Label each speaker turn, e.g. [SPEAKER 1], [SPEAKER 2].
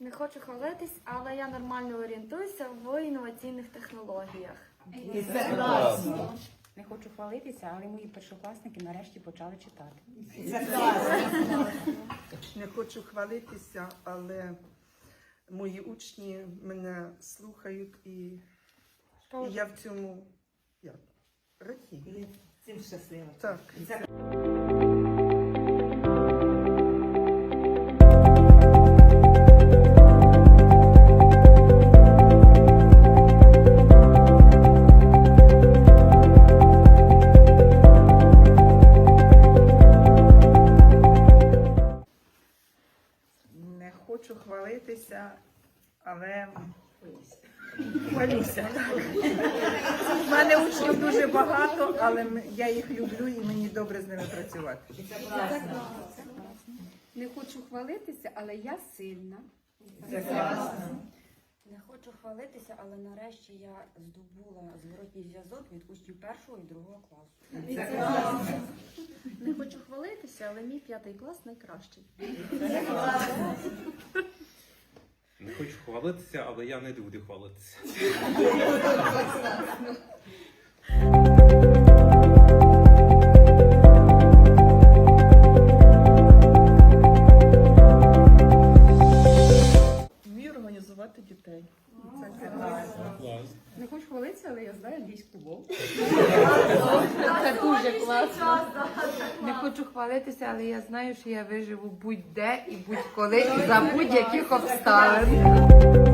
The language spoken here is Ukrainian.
[SPEAKER 1] Не хочу хвалитись, але я нормально орієнтуюся в інноваційних технологіях.
[SPEAKER 2] Не хочу хвалитися, але мої першокласники нарешті почали читати.
[SPEAKER 3] Не хочу хвалитися, але мої учні мене слухають і, і я в цьому як, радію.
[SPEAKER 4] Цим щаслива.
[SPEAKER 3] Так.
[SPEAKER 5] Хочу хвалитися, але хвалюся. У мене учнів дуже багато, але я їх люблю і мені добре з ними працювати.
[SPEAKER 2] Не хочу хвалитися, але я сильна.
[SPEAKER 1] Не хочу хвалитися, але нарешті я здобула зворотній зв'язок від учнів першого і другого класу. Не хочу хвалитися, але мій п'ятий клас найкращий.
[SPEAKER 6] Хвалитися, але я не люблю хвалитися.
[SPEAKER 3] Вмію організувати дітей.
[SPEAKER 2] Не хочу хвалитися, але я знаю англійську мову.
[SPEAKER 7] Це дуже класно. Не хочу хвалитися, але я знаю, що я виживу будь-де і будь-коли і за будь-яких обставин.